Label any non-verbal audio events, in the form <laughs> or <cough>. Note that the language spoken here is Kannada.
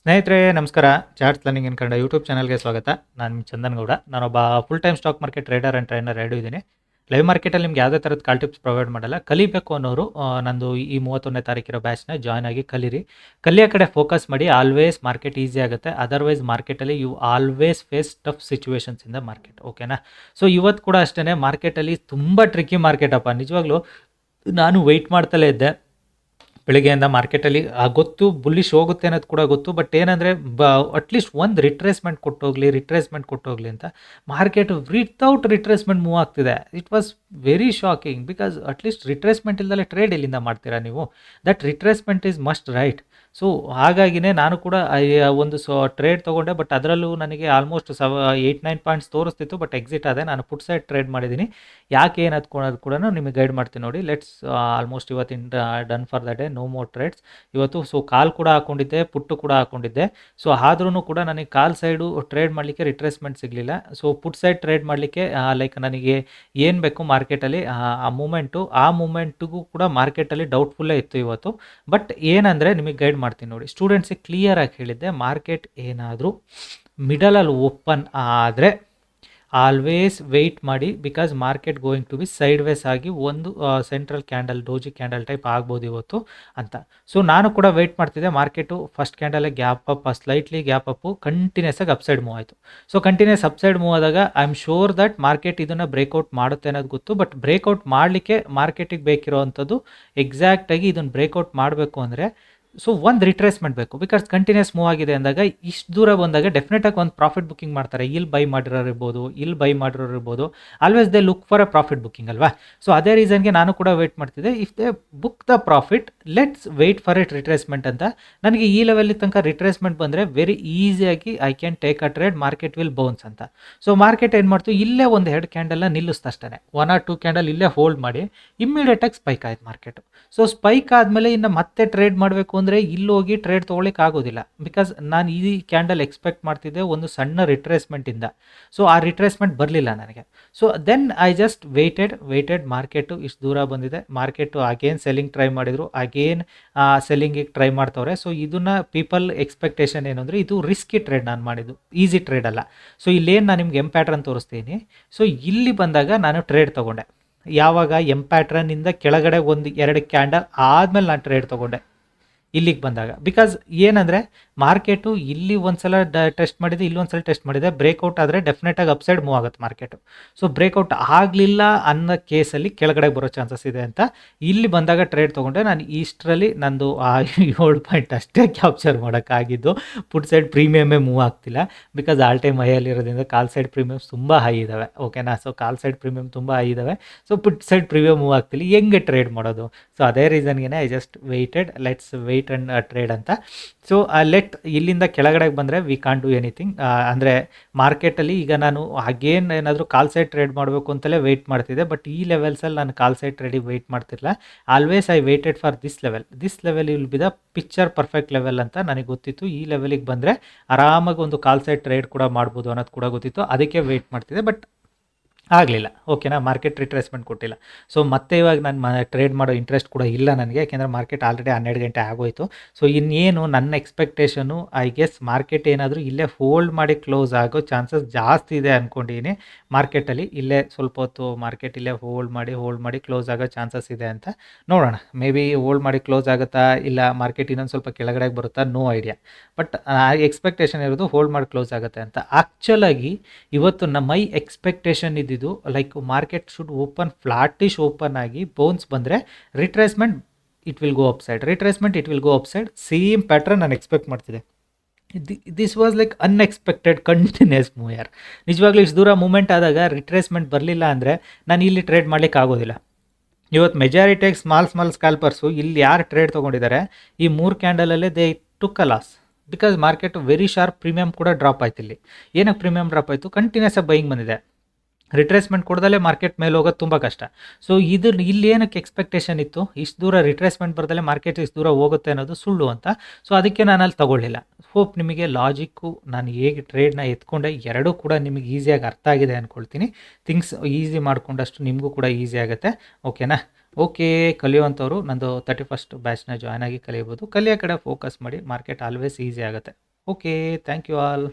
ಸ್ನೇಹಿತರೆ, ನಮಸ್ಕಾರ. Charts learning in Kannada YouTube ಚಾನಲ್ಗೆ ಸ್ವಾಗತ. ನಾನು ಚಂದನ್ ಗೌಡ ನಾನೊಬ್ಬ full time stock market trader and trainer ಎರಡು ಇದ್ದೀನಿ. ಲೈವ್ ಮಾರ್ಕೆಟಲ್ಲಿ ನಿಮ್ಗೆ ಯಾವುದೇ ಥರದ ಕಾಲ್ ಟಿಪ್ಸ್ ಪ್ರೊವೈಡ್ ಮಾಡಲ್ಲ, ಕಲಿಬೇಕು ಅನ್ನೋರು ನಂದು ಈ ಮೂವತ್ತೊಂದನೇ ತಾರೀಕಿರೋ ಬ್ಯಾಚ್ನ ಜಾಯ್ನ್ ಆಗಿ ಕಲೀರಿ. ಕಲಿಯೋ ಕಡೆ ಫೋಕಸ್ ಮಾಡಿ ಆಲ್ವೇಸ್ ಮಾರ್ಕೆಟ್ ಈಸಿ ಆಗುತ್ತೆ. ಅದರ್ವೈಸ್ ಮಾರ್ಕೆಟಲ್ಲಿ you always face tough situations in the market ಓಕೆನಾ ಸೊ ಇವತ್ತು ಕೂಡ ಅಷ್ಟೇ ಮಾರ್ಕೆಟಲ್ಲಿ ತುಂಬ ಟ್ರಿಕ್ಕಿ ಮಾರ್ಕೆಟಪ್ಪ ನಿಜವಾಗ್ಲೂ, ನಾನು ವೆಯ್ಟ್ ಮಾಡ್ತಲೇ ಇದ್ದೆ. ಬೆಳಿಗ್ಗೆಯಿಂದ ಮಾರ್ಕೆಟಲ್ಲಿ ಆ ಗೊತ್ತು ಬುಲ್ಲಿಶ್ ಹೋಗುತ್ತೆ ಅನ್ನೋದು ಕೂಡ ಗೊತ್ತು ಬಟ್ ಏನಂದರೆ ಬ ಅಟ್ಲೀಸ್ಟ್ ಒಂದು ರಿಟ್ರೇಸ್ಮೆಂಟ್ ಕೊಟ್ಟೋಗ್ಲಿ ರಿಟ್ರೇಸ್ಮೆಂಟ್ ಕೊಟ್ಟೋಗ್ಲಿ ಅಂತ ಮಾರ್ಕೆಟ್ ವಿತೌಟ್ ರಿಟ್ರೇಸ್ಮೆಂಟ್ ಮೂವ್ ಆಗ್ತಿದೆ. It was very shocking because at least retracement ಇಲ್ಲದೆ ಟ್ರೇಡ್ ಎಲ್ಲಿಂದ ಮಾಡ್ತೀರಾ ನೀವು? That retracement is must right so ಹಾಗಾಗಿನೇ ನಾನು ಕೂಡ ಒಂದು ಸೊ ಟ್ರೇಡ್ ತೊಗೊಂಡೆ ಬಟ್ ಅದರಲ್ಲೂ ನನಗೆ ಆಲ್ಮೋಸ್ಟ್ ಸವ ಏಯ್ಟ್ ನೈನ್ ಪಾಯಿಂಟ್ಸ್ ತೋರಿಸ್ತಿತ್ತು ಬಟ್ ಎಕ್ಸಿಟ್ ಆದೆ ನಾನು ಪುಟ್ ಸೈಡ್ ಟ್ರೇಡ್ ಮಾಡಿದ್ದೀನಿ. ಯಾಕೆ ಏನು ಹತ್ಕೊಳ್ಳೋದು ಕೂಡ ನಿಮಗೆ ಗೈಡ್ ಮಾಡ್ತೀನಿ ನೋಡಿ. ಲೆಟ್ಸ್ ಆಲ್ಮೋಸ್ಟ್ ಇವತ್ತಿನ done for the day no more trades ಇವತ್ತು ಸೊ ಕಾಲ್ ಕೂಡ ಹಾಕೊಂಡಿದ್ದೆ ಪುಟ್ಟು ಕೂಡ ಹಾಕೊಂಡಿದ್ದೆ. ಸೊ ಆದ್ರೂ ಕೂಡ ನನಗೆ ಕಾಲ್ ಸೈಡು ಟ್ರೇಡ್ ಮಾಡಲಿಕ್ಕೆ ರಿಟ್ರೇಸ್ಮೆಂಟ್ ಸಿಗಲಿಲ್ಲ. ಸೊ ಪುಟ್ ಸೈಡ್ ಟ್ರೇಡ್ ಮಾಡಲಿಕ್ಕೆ ಲೈಕ್ ನನಗೆ ಏನು ಬೇಕು ಮಾರ್ಕೆಟಲ್ಲಿ ಆ ಮೂಮೆಂಟು ಆ ಮೂಮೆಂಟಿಗೂ ಕೂಡ ಮಾರ್ಕೆಟಲ್ಲಿ ಡೌಟ್ಫುಲ್ಲೇ ಇತ್ತು ಇವತ್ತು. ಬಟ್ ಏನಂದರೆ ನಿಮಗೆ ಗೈಡ್ ಮಾಡ್ತೀನಿ ನೋಡಿ. ಸ್ಟೂಡೆಂಟ್ಸಿಗೆ ಕ್ಲಿಯರಾಗಿ ಹೇಳಿದ್ದೆ ಮಾರ್ಕೆಟ್ ಏನಾದರೂ ಮಿಡಲಲ್ಲಿ ಓಪನ್ ಆದರೆ ಆಲ್ವೇಸ್ ವೆಯ್ಟ್ ಮಾಡಿ because market going to be sideways ಆಗಿ ಒಂದು central candle doji candle type ಆಗ್ಬೋದು ಇವತ್ತು ಅಂತ. ಸೊ ನಾನು ಕೂಡ ವೆಯ್ಟ್ ಮಾಡ್ತಿದ್ದೆ market first ಕ್ಯಾಂಡಲೇ gap up slightly gap up continues ಆಗಿ ಅಪ್ಸೈಡ್ ಮೂವ್ ಆಯಿತು. ಸೊ ಕಂಟಿನ್ಯೂಸ್ ಅಪ್ಸೈಡ್ ಮೂವ್ ಆದಾಗ I am sure that market ಇದನ್ನು ಬ್ರೇಕ್ಔಟ್ ಮಾಡುತ್ತೆ ಅನ್ನೋದು ಗೊತ್ತು ಬಟ್ ಬ್ರೇಕ್ಔಟ್ ಮಾಡಲಿಕ್ಕೆ ಮಾರ್ಕೆಟಿಗೆ ಬೇಕಿರೋವಂಥದ್ದು ಎಕ್ಸಾಕ್ಟಾಗಿ ಇದನ್ನು ಬ್ರೇಕ್ಔಟ್ ಮಾಡಬೇಕು ಅಂದರೆ ಸೊ ಒಂದು ರಿಟ್ರೇಸ್ಮೆಂಟ್ ಬೇಕು ಬಿಕಾಸ್ ಕಂಟಿನ್ಯೂಸ್ ಮೂವ್ ಆಗಿದೆ ಅಂದಾಗ, ಇಷ್ಟು ದೂರ ಬಂದಾಗ ಡೆಫಿನೆಟಾಗಿ ಒಂದು ಪ್ರಾಫಿಟ್ ಬುಕ್ಕಿಂಗ್ ಮಾಡ್ತಾರೆ. ಇಲ್ಲಿ ಬೈ ಮಾಡಿರೋರು ಇರ್ಬೋದು ಇಲ್ಲಿ ಬೈ ಮಾಡಿರೋರು ಇರ್ಬೋದು. Always they look for a profit booking ಅಲ್ವಾ? ಸೊ ಅದೇ ರೀಸನ್ಗೆ ನಾನು ಕೂಡ ವೆಯ್ಟ್ ಮಾಡ್ತಿದ್ದೆ. If they book the profit let's wait for it retracement ಅಂತ. ನನಗೆ ಈ ಲೆವೆಲ್ ತನಕ ರಿಟ್ರೇಸ್ಮೆಂಟ್ ಬಂದರೆ ವೆರಿ ಈಸಿಯಾಗಿ I can take a trade market will bounce ಅಂತ. ಸೊ ಮಾರ್ಕೆಟ್ ಏನು ಮಾಡ್ತು? ಇಲ್ಲೇ ಒಂದು ಎರಡು ಕ್ಯಾಂಡಲ್ನ ನಿಲ್ಲಿಸ್ತಷ್ಟೇ ಒನ್ ಆರ್ ಟೂ ಕ್ಯಾಂಡಲ್ ಇಲ್ಲೇ ಹೋಲ್ಡ್ ಮಾಡಿ ಇಮ್ಮಿಡಿಯೇಟಾಗಿ ಸ್ಪೈಕ್ ಆಯ್ತು ಮಾರ್ಕೆಟ್ ಸೊ ಸ್ಪೈಕ್ ಆದಮೇಲೆ ಇನ್ನು ಮತ್ತೆ ಟ್ರೇಡ್ ಮಾಡಬೇಕು ಅಂದರೆ ಇಲ್ಲಿ ಹೋಗಿ ಟ್ರೇಡ್ ತೊಗೊಳಕ್ಕೆ ಆಗೋದಿಲ್ಲ. ಬಿಕಾಸ್ ನಾನು ಈ ಕ್ಯಾಂಡಲ್ ಎಕ್ಸ್ಪೆಕ್ಟ್ ಮಾಡ್ತಿದ್ದೆ ಒಂದು ಸಣ್ಣ ರಿಟ್ರೇಸ್ಮೆಂಟಿಂದ ಸೊ ಆ ರಿಟ್ರೇಸ್ಮೆಂಟ್ ಬರಲಿಲ್ಲ ನನಗೆ. So then I just waited waited market ಇಷ್ಟು ದೂರ ಬಂದಿದೆ. ಮಾರ್ಕೆಟು ಅಗೇನ್ ಸೆಲ್ಲಿಂಗ್ ಟ್ರೈ ಮಾಡಿದರು. ಅಗೇನ್ ಸೆಲ್ಲಿಂಗಿಗೆ ಟ್ರೈ ಮಾಡ್ತವ್ರೆ. ಸೊ ಇದನ್ನ ಪೀಪಲ್ ಎಕ್ಸ್ಪೆಕ್ಟೇಷನ್ ಏನು ಇದು ರಿಸ್ಕಿ ಟ್ರೇಡ್ ನಾನು ಮಾಡಿದ್ದು. ಈಸಿ ಟ್ರೇಡ್ ಅಲ್ಲ. ಸೊ ಇಲ್ಲೇನು ನಾನು ನಿಮ್ಗೆ ಎಂ ಪ್ಯಾಟ್ರನ್ ತೋರಿಸ್ತೀನಿ. ಸೊ ಇಲ್ಲಿ ಬಂದಾಗ ನಾನು ಟ್ರೇಡ್ ತೊಗೊಂಡೆ. ಯಾವಾಗ ಎಂ ಪ್ಯಾಟ್ರನ್ನಿಂದ ಕೆಳಗಡೆ ಒಂದು, ಎರಡು ಕ್ಯಾಂಡಲ್ ಆದಮೇಲೆ ನಾನು ಟ್ರೇಡ್ ತೊಗೊಂಡೆ. ಇಲ್ಲಿಗೆ ಬಂದಾಗ. ಬಿಕಾಸ್ ಏನಂದರೆ, ಮಾರ್ಕೆಟು ಇಲ್ಲಿ ಒಂದು ಸಲ ಡ, ಟೆಸ್ಟ್ ಮಾಡಿದೆ, ಇಲ್ಲಿ ಒಂದು ಸಲ ಟೆಸ್ಟ್ ಮಾಡಿದೆ. ಬ್ರೇಕ್ಔಟ್ ಆದರೆ ಡೆಫಿನೆಟಾಗಿ ಅಪ್ಸೈಡ್ ಮೂವ್ ಆಗುತ್ತೆ ಮಾರ್ಕೆಟು. ಸೊ ಬ್ರೇಕ್ಔಟ್ ಆಗಲಿಲ್ಲ ಅನ್ನೋ ಕೇಸಲ್ಲಿ ಕೆಳಗಡೆ ಬರೋ ಚಾನ್ಸಸ್ ಇದೆ ಅಂತ ಇಲ್ಲಿ ಬಂದಾಗ ಟ್ರೇಡ್ ತೊಗೊಂಡೆ. ನಾನು ಈಸ್ಟ್ರಲ್ಲಿ ನಂದು ಆ <laughs> ಏಳು ಪಾಯಿಂಟ್ ಅಷ್ಟೇ ಕ್ಯಾಪ್ಚರ್ ಮಾಡೋಕ್ಕಾಗಿದ್ದು. ಪುಟ್ ಸೈಡ್ ಪ್ರೀಮಿಯಮೇ ಮೂವ್ ಆಗ್ತಿಲ್ಲ. ಬಿಕಾಸ್ ಆಲ್ ಟೈಮ್ ಹೈಯಲ್ಲಿರೋದ್ರಿಂದ ಕಾಲ್ ಸೈಡ್ ಪ್ರೀಮಿಯಮ್ ತುಂಬ ಹೈ ಇದ್ದಾವೆ ಓಕೆನಾ ಸೊ ಕಾಲ್ ಸೈಡ್ ಪ್ರೀಮಿಯಮ್ ತುಂಬ ಹೈ ಇದ್ದಾವೆ so put side premium move ಆಗ್ತಿಲ್ಲ. ಹೆಂಗೆ ಟ್ರೇಡ್ ಮಾಡೋದು? ಸೊ ಅದೇ ರೀಸನ್ಗೆ I just waited let's wait and trade ಅಂತ. ಸೊ ಲೆಟ್ ಇಲ್ಲಿಂದ ಕೆಳಗಡೆಗೆ ಬಂದರೆ ವಿ ಕಾನ್ ಡೂ ಎನಿಥಿಂಗ್ ಅಂದರೆ ಮಾರ್ಕೆಟಲ್ಲಿ ಈಗ ನಾನು ಅಗೇನ್ ಏನಾದರೂ ಕಾಲ್ ಸೈಡ್ ಟ್ರೇಡ್ ಮಾಡಬೇಕು ಅಂತಲೇ ವೆಯ್ಟ್ ಮಾಡ್ತಿದ್ದೆ. ಬಟ್ ಈ ಲೆವೆಲ್ಸಲ್ಲಿ ನಾನು ಕಾಲ್ ಸೈಡ್ ಟ್ರೇಡಿಗೆ ವೆಯ್ಟ್ ಮಾಡ್ತಿರಲಿಲ್ಲ. Always I waited for this level this level will be the picture perfect level ಅಂತ ನನಗೆ ಗೊತ್ತಿತ್ತು. ಈ ಲೆವೆಲಿಗೆ ಬಂದರೆ ಆರಾಮಾಗಿ ಒಂದು ಕಾಲ್ ಸೈಡ್ ಟ್ರೇಡ್ ಕೂಡ ಮಾಡ್ಬೋದು ಅನ್ನೋದು ಕೂಡ ಗೊತ್ತಿತ್ತು. ಅದಕ್ಕೆ ವೆಯ್ಟ್ ಮಾಡ್ತಿದ್ದೆ. ಬಟ್ ಆಗಲಿಲ್ಲ. ಓಕೆನಾ ಮಾರ್ಕೆಟ್ ರಿಟ್ರೇಸ್ಮೆಂಟ್ ಕೊಟ್ಟಿಲ್ಲ. ಸೊ ಮತ್ತೆ ಇವಾಗ ನಾನು ಟ್ರೇಡ್ ಮಾಡೋ ಇಂಟ್ರೆಸ್ಟ್ ಕೂಡ ಇಲ್ಲ ನನಗೆ, ಯಾಕೆಂದರೆ ಮಾರ್ಕೆಟ್ ಆಲ್ರೆಡಿ ಹನ್ನೆರಡು ಗಂಟೆ ಆಗೋಯಿತು. ಸೊ ಇನ್ನೇನು ನನ್ನ ಎಕ್ಸ್ಪೆಕ್ಟೇಷನು ಐ ಗೆಸ್ ಮಾರ್ಕೆಟ್ ಏನಾದರೂ ಇಲ್ಲೇ ಹೋಲ್ಡ್ ಮಾಡಿ ಕ್ಲೋಸ್ ಆಗೋ ಚಾನ್ಸಸ್ ಜಾಸ್ತಿ ಇದೆ ಅಂದ್ಕೊಂಡಿದ್ದೀನಿ ಮಾರ್ಕೆಟಲ್ಲಿ ಇಲ್ಲೇ ಸ್ವಲ್ಪ ಹೊತ್ತು ಮಾರ್ಕೆಟ್ ಇಲ್ಲೇ ಹೋಲ್ಡ್ ಮಾಡಿ ಹೋಲ್ಡ್ ಮಾಡಿ ಕ್ಲೋಸ್ ಆಗೋ ಚಾನ್ಸಸ್ ಇದೆ ಅಂತ ನೋಡೋಣ. ಮೇ ಬಿ ಹೋಲ್ಡ್ ಮಾಡಿ ಕ್ಲೋಸ್ ಆಗುತ್ತಾ ಇಲ್ಲ ಮಾರ್ಕೆಟ್ ಇನ್ನೊಂದು ಸ್ವಲ್ಪ ಕೆಳಗಡೆ ಬರುತ್ತಾ? ನೋ ಐಡಿಯಾ ಬಟ್ ಎಕ್ಸ್ಪೆಕ್ಟೇಷನ್ ಇರೋದು ಹೋಲ್ಡ್ ಮಾಡಿ ಕ್ಲೋಸ್ ಆಗುತ್ತೆ ಅಂತ. ಆ್ಯಕ್ಚುಲಾಗಿ ಇವತ್ತು ನಮ್ಮ ಮೈ ಎಕ್ಸ್ಪೆಕ್ಟೇಷನ್ ಇದ್ದಿದ್ದು like market should open flattish open ಆಗಿ ಬೌನ್ಸ್ ಬಂದರೆ retracement it will go upside retracement it will go upside same pattern ನಾನು ಎಕ್ಸ್ಪೆಕ್ಟ್ ಮಾಡ್ತಿದ್ದೆ. This was like unexpected continues move ಯಾರ್ ನಿಜವಾಗ್ಲೂ ಇಷ್ಟು ದೂರ ಮೂಮೆಂಟ್ ಆದಾಗ ರಿಟ್ರೇಸ್ಮೆಂಟ್ ಬರಲಿಲ್ಲ ಅಂದರೆ ನಾನು ಇಲ್ಲಿ ಟ್ರೇಡ್ ಮಾಡ್ಲಿಕ್ಕೆ ಆಗೋದಿಲ್ಲ. ಇವತ್ತು ಮೆಜಾರಿಟಿಯಾಗಿ ಸ್ಮಾಲ್ ಸ್ಮಾಲ್ ಸ್ಕಾಲ್ಪರ್ಸು ಇಲ್ಲಿ ಯಾರು ಟ್ರೇಡ್ ತೊಗೊಂಡಿದ್ದಾರೆ, ಈ ಮೂರು ಕ್ಯಾಂಡಲಲ್ಲೇ they took a loss because market very sharp premium ಕೂಡ ಡ್ರಾಪ್ ಆಯ್ತು ಇಲ್ಲಿ. ಏನಕ್ಕೆ ಪ್ರೀಮಿಯಂ ಡ್ರಾಪ್ ಆಯಿತು? ಕಂಟಿನ್ಯೂಸ್ ಆಗಿ ಬೈಯಿಂಗ್ ಬಂದಿದೆ. ರಿಟ್ರೇಸ್ಮೆಂಟ್ ಕೊಡ್ದಲ್ಲೇ ಮಾರ್ಕೆಟ್ ಮೇಲೆ ಹೋಗೋದು ತುಂಬ ಕಷ್ಟ. ಸೊ ಇದು ಇಲ್ಲಿ ಏನಕ್ಕೆ ಎಕ್ಸ್ಪೆಕ್ಟೇಷನ್ ಇತ್ತು? ಇಷ್ಟು ದೂರ ರಿಟ್ರೇಸ್ಮೆಂಟ್ ಬರ್ದಲ್ಲೇ ಮಾರ್ಕೆಟ್ ಇಷ್ಟು ದೂರ ಹೋಗುತ್ತೆ ಅನ್ನೋದು ಸುಳ್ಳು ಅಂತ. ಸೊ ಅದಕ್ಕೆ ನಾನು ಅಲ್ಲಿ ತಗೊಳ್ಳಿಲ್ಲ. ಹೋಪ್ ನಿಮಗೆ ಲಾಜಿಕ್ಕು ನಾನು ಹೇಗೆ ಟ್ರೇಡ್ನ ಎತ್ಕೊಂಡೆ ಎರಡೂ ಕೂಡ ನಿಮಗೆ ಈಸಿಯಾಗಿ ಅರ್ಥ ಆಗಿದೆ ಅಂದ್ಕೊಳ್ತೀನಿ ಥಿಂಗ್ಸ್ ಈಸಿ ಮಾಡ್ಕೊಂಡಷ್ಟು ನಿಮಗೂ ಕೂಡ ಈಸಿ ಆಗುತ್ತೆ. ಓಕೆನಾ ಓಕೆ ಕಲಿಯುವಂಥವ್ರು, ನಂದು ತರ್ಟಿ ಫಸ್ಟ್ ಬ್ಯಾಚ್ನ ಜಾಯ್ನ್ ಆಗಿ ಕಲಿಯಬೋದು ಕಲಿಯೋ ಕಡೆ ಫೋಕಸ್ ಮಾಡಿ ಮಾರ್ಕೆಟ್ ಆಲ್ವೇಸ್ ಈಸಿ ಆಗುತ್ತೆ. Okay thank you all